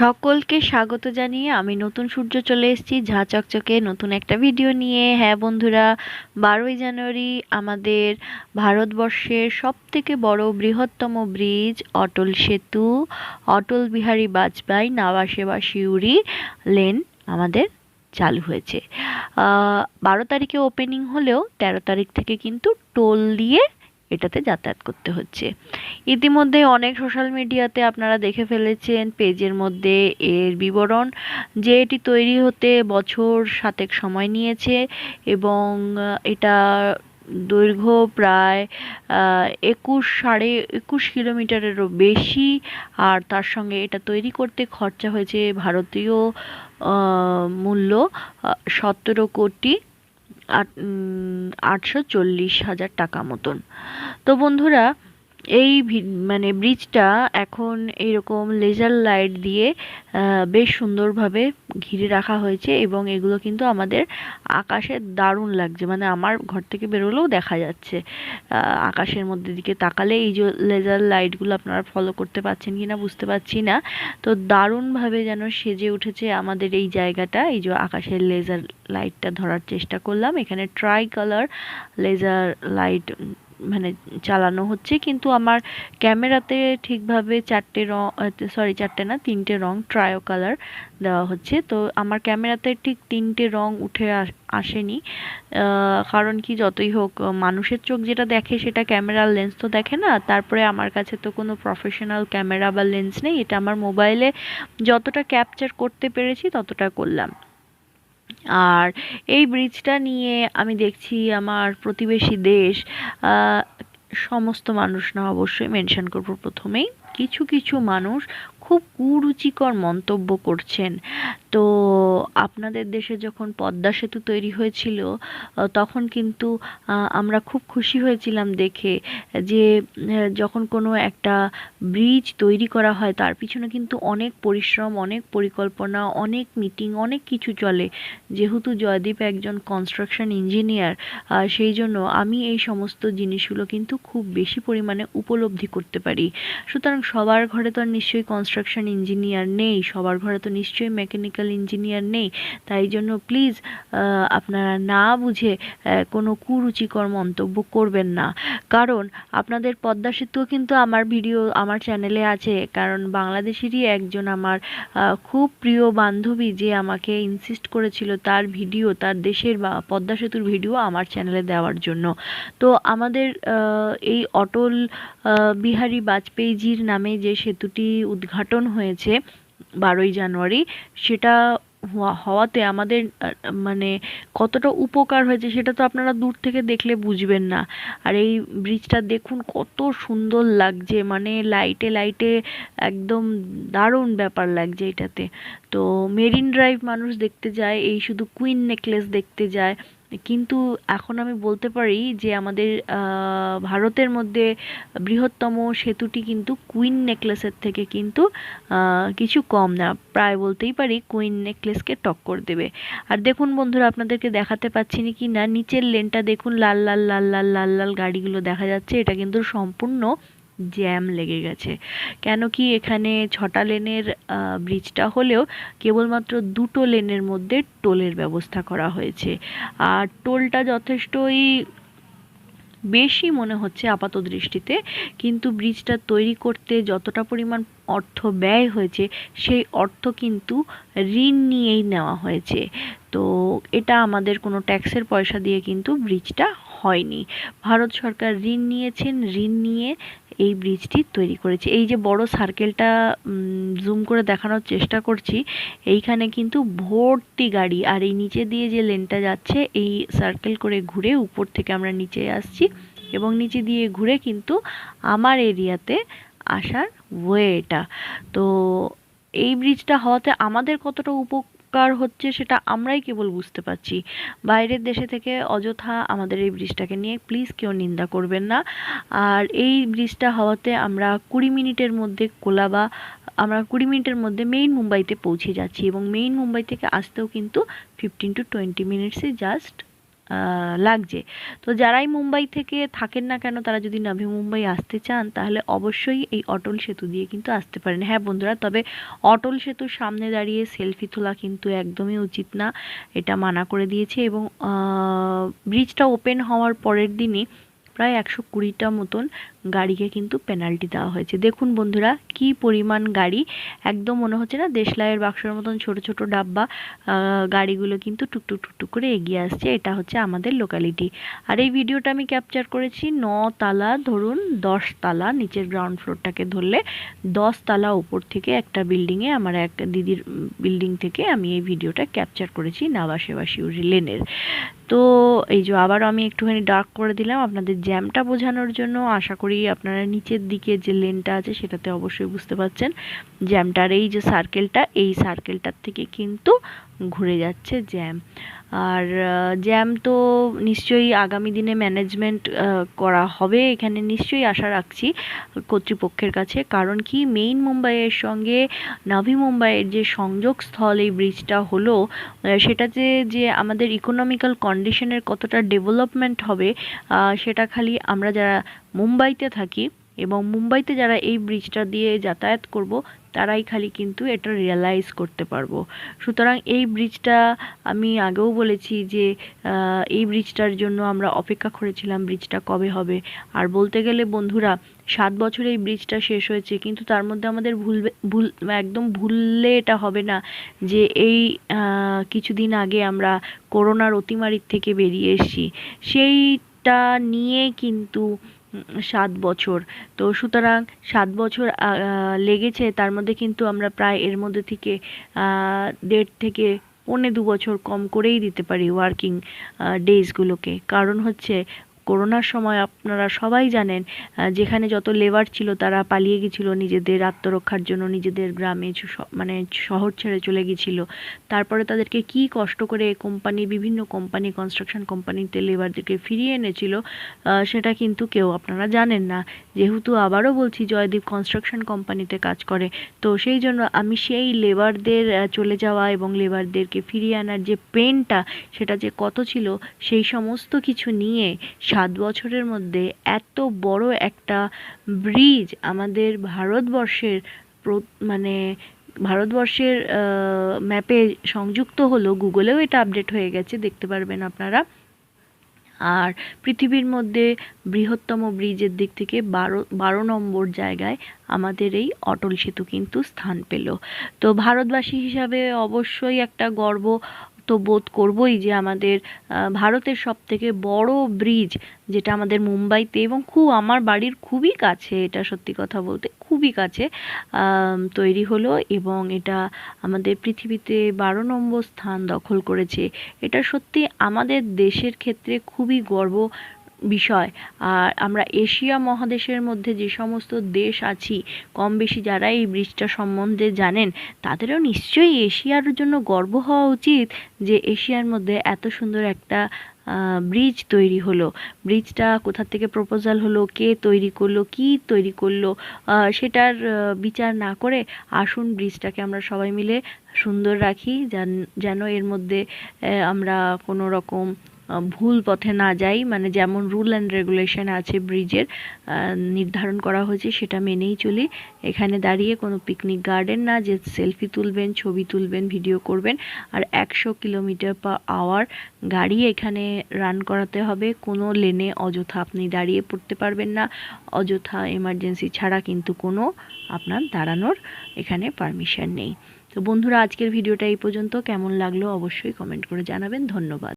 সকলকে স্বাগত জানিয়ে আমি নতুন সূর্য চলে এসেছি। ঝা চকচকে নতুন একটা ভিডিও নিয়ে। হ্যাঁ বন্ধুরা, বারোই জানুয়ারি আমাদের ভারতবর্ষের সব থেকে বড় বৃহত্তম ব্রিজ, অটল সেতু, অটল বিহারী বাজপেয়ী নাওয়াসেবা শিউরি লেন আমাদের চালু হয়েছে। বারো তারিখে ওপেনিং হলেও তেরো তারিখ থেকে কিন্তু টোল দিয়ে এটাতে যাতায়াত করতে হচ্ছে। ইতিমধ্যে অনেক সোশ্যাল মিডিয়াতে আপনারা দেখে ফেলেছেন পেজের মধ্যে এর বিবরণ যে এটি তৈরি হতে বছর সাতেক সময় নিয়েছে এবং এটা দৈর্ঘ্য প্রায় একুশ সাড়ে একুশ কিলোমিটারেরও বেশি আর তার সঙ্গে এটা তৈরি করতে খরচা হয়েছে ভারতীয় মূল্য সতেরো কোটি আটশো চল্লিশ হাজার টাকা মতন। তো বন্ধুরা এই মানে ব্রিজটা এখন এইরকম লেজার লাইট দিয়ে বেশ সুন্দরভাবে ঘিরে রাখা হয়েছে এবং এগুলো কিন্তু আমাদের আকাশে দারুণ লাগছে। মানে আমার ঘর থেকে বেরোলেও দেখা যাচ্ছে। আকাশের মধ্যে দিকে তাকালে এই যে লেজার লাইটগুলো আপনারা ফলো করতে পারছেন কিনা বুঝতে পারছি না। তো দারুণভাবে যেন সেজে উঠেছে আমাদের এই জায়গাটা। এই যে আকাশের লেজার লাইটটা ধরার চেষ্টা করলাম। এখানে ট্রাই কালার লেজার লাইট মানে চালানো হচ্ছে, কিন্তু আমার ক্যামেরাতে ঠিকভাবে চারটে রং সরি চারটে না, তিনটে রং ট্রায়ো কালার দেওয়া হচ্ছে। তো আমার ক্যামেরাতে ঠিক তিনটে রং উঠে আসেনি। কারণ কি যতই হোক, মানুষের চোখ যেটা দেখে সেটা ক্যামেরার লেন্স তো দেখে না। তারপরে আমার কাছে তো কোনো প্রফেশনাল ক্যামেরা বা লেন্স নেই। এটা আমার মোবাইলে যতটা ক্যাপচার করতে পেরেছি ততটা করলাম। আর এই ব্রিজটা নিয়ে আমি দেখছি আমার প্রতিবেশী দেশ সমস্ত মানুষ না অবশ্যই মেনশন করব প্রথমেই। কিছু কিছু মানুষ খুব কুরুচিকর মন্তব্য করছেন। তো আপনাদের দেশে যখন পদ্মা সেতু তৈরি হয়েছিল তখন কিন্তু আমরা খুব খুশি হয়েছিলাম দেখে যে যখন কোনো একটা ব্রিজ তৈরি করা হয়, তার পিছনে কিন্তু অনেক পরিশ্রম, অনেক পরিকল্পনা, অনেক মিটিং অনেক কিছু চলে। যেহেতু জয়দীপ একজন কনস্ট্রাকশন ইঞ্জিনিয়ার সেই জন্য আমি এই সমস্ত জিনিসগুলো কিন্তু খুব বেশি পরিমাণে উপলব্ধি করতে পারি। সুতরাং সবার ঘরে তো আর নিশ্চয়ই কনস্ট্রাকশন ইঞ্জিনিয়ার নেই, সবার ঘরে তো নিশ্চয়ই মেকানিক্যাল ইঞ্জিনিয়ার নেই। তাই জন্য প্লিজ আপনারা না বুঝে কোনো কুরুচিকর মন্তব্য করবেন না। কারণ আপনাদের পদ্মা সেতুও কিন্তু আমার ভিডিও আমার চ্যানেলে আছে। কারণ বাংলাদেশেরই একজন আমার খুব প্রিয় বান্ধবী যে আমাকে ইনসিস্ট করেছিল তার ভিডিও তার দেশের বা পদ্মা সেতুর ভিডিও আমার চ্যানেলে দেওয়ার জন্য। তো আমাদের এই অটল বিহারী বাজপেয়ীজির নামে যে সেতুটি উদ্ঘাটন হয়েছে বারোই জানুয়ারি, সেটা হওয়াতে আমাদের মানে কতটা উপকার হয়েছে সেটা তো আপনারা দূর থেকে দেখলে বুঝবেন না। আর এই ব্রিজটা দেখুন, কত সুন্দর লাগছে মানে লাইটে লাইটে একদম দারুণ ব্যাপার লাগছে এটাতে। তো মেরিন ড্রাইভ মানুষ দেখতে যায়, এই শুধু কুইন নেকলেস দেখতে যায় কিন্তু এখন আমি বলতে পারি যে আমাদের ভারতের মধ্যে বৃহত্তম সেতুটি কিন্তু কুইন নেকলেসের থেকে কিন্তু কিছু কম না। প্রায় বলতেই পারি কুইন নেকলেসকে টক্কর দেবে। আর দেখুন বন্ধুরা, আপনাদেরকে দেখাতে পাচ্ছি না কি না, নিচের লেনটা দেখুন, লাল লাল লাল লাল লাল লাল গাড়িগুলো দেখা যাচ্ছে। এটা কিন্তু সম্পূর্ণ জ্যাম লেগে গেছে। কেন কি এখানে ছটা লেনের ব্রিজটা হলেও কেবলমাত্র দুটো লেনের মধ্যে টোলের ব্যবস্থা করা হয়েছে। আর টোলটা যথেষ্টই বেশি মনে হচ্ছে আপাত দৃষ্টিতে, কিন্তু ব্রিজটা তৈরি করতে যতটা পরিমাণ অর্থ ব্যয় হয়েছে, সেই অর্থ কিন্তু ঋণ নিয়েই নেওয়া হয়েছে। তো এটা আমাদের কোনো ট্যাক্সের পয়সা দিয়ে কিন্তু ব্রিজটা হয়নি। ভারত সরকার ঋণ নিয়েছেন, ঋণ নিয়ে এই ব্রিজটি তৈরি করেছে। এই যে বড় সার্কেলটা জুম করে দেখানোর চেষ্টা করছি, এইখানে কিন্তু ভর্তি গাড়ি। আর এই নিচে দিয়ে যে লেনটা যাচ্ছে, এই সার্কেল করে ঘুরে উপর থেকে আমরা নিচে আসছি এবং নিচে দিয়ে ঘুরে কিন্তু আমার এরিয়াতে আসার ওয়ে এটা তো এই ব্রিজটা হওয়াতে আমাদের কতটা উপ উপকার হচ্ছে সেটা আমরাই কেবল বুঝতে পারছি। বাইরের দেশে থেকে অযথা আমাদের এই ব্রিজটাকে নিয়ে প্লিজ কেউ নিন্দা করবেন না। আর এই ব্রিজটা হওয়াতে আমরা কুড়ি মিনিটের মধ্যে কোলাবা আমরা কুড়ি মিনিটের মধ্যে মেইন মুম্বাইতে পৌঁছে যাচ্ছি এবং মেইন মুম্বাই থেকে আসতেও কিন্তু ফিফটিন টু টোয়েন্টি মিনিটসই জাস্ট লাগছে। তো যারাই মুম্বাই থেকে থাকেন না কেন, তারা যদি নাভি মুম্বাই আসতে চান, তাহলে অবশ্যই এই অটল সেতু দিয়ে কিন্তু আসতে পারেন। হ্যাঁ বন্ধুরা, তবে অটল সেতুর সামনে দাঁড়িয়ে সেলফি তোলা কিন্তু একদমই উচিত না। এটা মানা করে দিয়েছে এবং ব্রিজটা ওপেন হওয়ার পরের দিনই প্রায় একশো কুড়িটা মতন গাড়িকে কিন্তু পেনাল্টি দেওয়া হয়েছে। দেখুন বন্ধুরা, কি পরিমাণ গাড়ি। একদম মনে হচ্ছে না দেশলাইয়ের বাক্সের মতন ছোট ছোট ডাব্বা গাড়িগুলো কিন্তু টুকটুক টুকটুক করে এগিয়ে আসছে। এটা হচ্ছে আমাদের লোকালিটি আর এই ভিডিওটা আমি ক্যাপচার করেছি ন তালা ধরুন দশ তালা নিচের গ্রাউন্ড ফ্লোরটাকে ধরলে দশ তালা উপর থেকে একটা বিল্ডিংয়ে আমার এক দিদির বিল্ডিং থেকে আমি এই ভিডিওটা ক্যাপচার করেছি নাবাসেবাসিউরি লেনের। তো এই যে আবার আমি একটুখানি ডার্ক করে দিলাম আপনাদের জ্যামটা বোঝানোর জন্য। আশা করি আপনারা নিচের দিকে যে লেনটা আছে সেটাতে অবশ্যই বুঝতে পারছেন। জ্যামটার এই যে সার্কেলটা এই সার্কেলটার থেকে কিন্তু ঘুরে যাচ্ছে জ্যাম আর জ্যাম তো নিশ্চয়ই আগামী দিনে ম্যানেজমেন্ট করা হবে এখানে নিশ্চয়ই আশা রাখছি কর্তৃপক্ষের কাছে। কারণ কি মেইন মুম্বাইয়ের সঙ্গে নাভি মুম্বাইয়ের যে সংযোগস্থল এই ব্রিজটা হলো সেটাতে যে আমাদের ইকোনমিক্যাল কন্ডিশনের কতটা ডেভেলপমেন্ট হবে সেটা খালি আমরা যারা মুম্বাইতে থাকি এবং মুম্বাইতে যারা এই ব্রিজটা দিয়ে যাতায়াত করব তারাই খালি কিন্তু এটা রিয়ালাইজ করতে পারব। সুতরাং এই ব্রিজটা আমি আগেও বলেছি যে এই ব্রিজটার জন্য আমরা অপেক্ষা করেছিলাম ব্রিজটা কবে হবে। আর বলতে গেলে বন্ধুরা, সাত বছরে এই ব্রিজটা শেষ হয়েছে, কিন্তু তার মধ্যে আমাদের ভুলবে ভুল, একদম ভুললে এটা হবে না যে এই কিছুদিন আগে আমরা করোনার অতিমারির থেকে বেরিয়ে এসেছি। সেইটা নিয়ে কিন্তু সাত বছর। তো সুতরাং সাত বছর লেগেছে, তার মধ্যে কিন্তু আমরা প্রায় এর মধ্যে থেকে দেড় থেকে পৌনে দু বছর কম করেই দিতে পারি ওয়ার্কিং ডেজগুলোকে কারণ হচ্ছে করোনার সময় আপনারা সবাই জানেন যেখানে যত লেবার ছিল তারা পালিয়ে গেছিল নিজেদের আত্মরক্ষার জন্য, নিজেদের গ্রামে মানে শহর ছেড়ে চলে গেছিল। তারপরে তাদেরকে কি কষ্ট করে কোম্পানি, বিভিন্ন কোম্পানি কনস্ট্রাকশন কোম্পানিতে লেবারদেরকে ফিরিয়ে এনেছিল সেটা কিন্তু কেউ আপনারা জানেন না। যেহেতু আবারও বলছি জয়দীপ কনস্ট্রাকশন কোম্পানিতে কাজ করে, তো সেই জন্য আমি সেই লেবারদের চলে যাওয়া এবং লেবারদেরকে ফিরিয়ে আনার যে পেনটা সেটা যে কত ছিল, সেই সমস্ত কিছু নিয়ে সাত বছরের মধ্যে এত বড় একটা ব্রিজ আমাদের ভারতবর্ষের মানে ভারতবর্ষের ম্যাপে সংযুক্ত হলো। গুগলেও এটা আপডেট হয়ে গেছে, দেখতে পারবেন আপনারা। আর পৃথিবীর মধ্যে বৃহত্তম ব্রিজের দিক থেকে বারো বারো নম্বর জায়গায় আমাদের এই অটল সেতু কিন্তু স্থান পেল। তো ভারতবাসী হিসাবে অবশ্যই একটা গর্ব তো বোধ করবই যে আমাদের ভারতের সব থেকে বড় ব্রিজ যেটা আমাদের মুম্বাইতে এবং খুব আমার বাড়ির খুবই কাছে, এটা সত্যি কথা বলতে খুবই কাছে তৈরি হলো এবং এটা আমাদের পৃথিবীতে বারো নম্বর স্থান দখল করেছে। এটা সত্যি আমাদের দেশের ক্ষেত্রে খুবই গর্ব বিষয়। আর আমরা এশিয়া মহাদেশের মধ্যে যে সমস্ত দেশ আছি কম বেশি যারা এই ব্রিজটা সম্বন্ধে জানেন, তাদেরও নিশ্চয়ই এশিয়ার জন্য গর্ব হওয়া উচিত যে এশিয়ার মধ্যে এত সুন্দর একটা ব্রিজ তৈরি হলো। ব্রিজটা কোথা থেকে প্রপোজাল হলো, কে তৈরি করল, কি তৈরি করল সেটার বিচার না করে আসুন ব্রিজটাকে আমরা সবাই মিলে সুন্দর রাখি যেন- এর মধ্যে আমরা কোনো রকম ভুল পথে না যাই মানে যেমন রুল অ্যান্ড রেগুলেশন আছে ব্রিজের নির্ধারণ করা হয়েছে সেটা মেনেই চলি। এখানে দাঁড়িয়ে কোনো পিকনিক গার্ডেন না, যে সেলফি তুলবেন, ছবি তুলবেন ভিডিও করবেন, আর একশো কিলোমিটার পার আওয়ার গাড়ি এখানে রান করাতে হবে। কোনো লেনে অযথা আপনি দাঁড়িয়ে পড়তে পারবেন না। অযথা এমার্জেন্সি ছাড়া কিন্তু কোনো আপনার দাঁড়ানোর এখানে পারমিশন নেই। তো বন্ধুরা, আজকের ভিডিওটা এই পর্যন্ত। কেমন লাগল অবশ্যই কমেন্ট করে জানাবেন। ধন্যবাদ।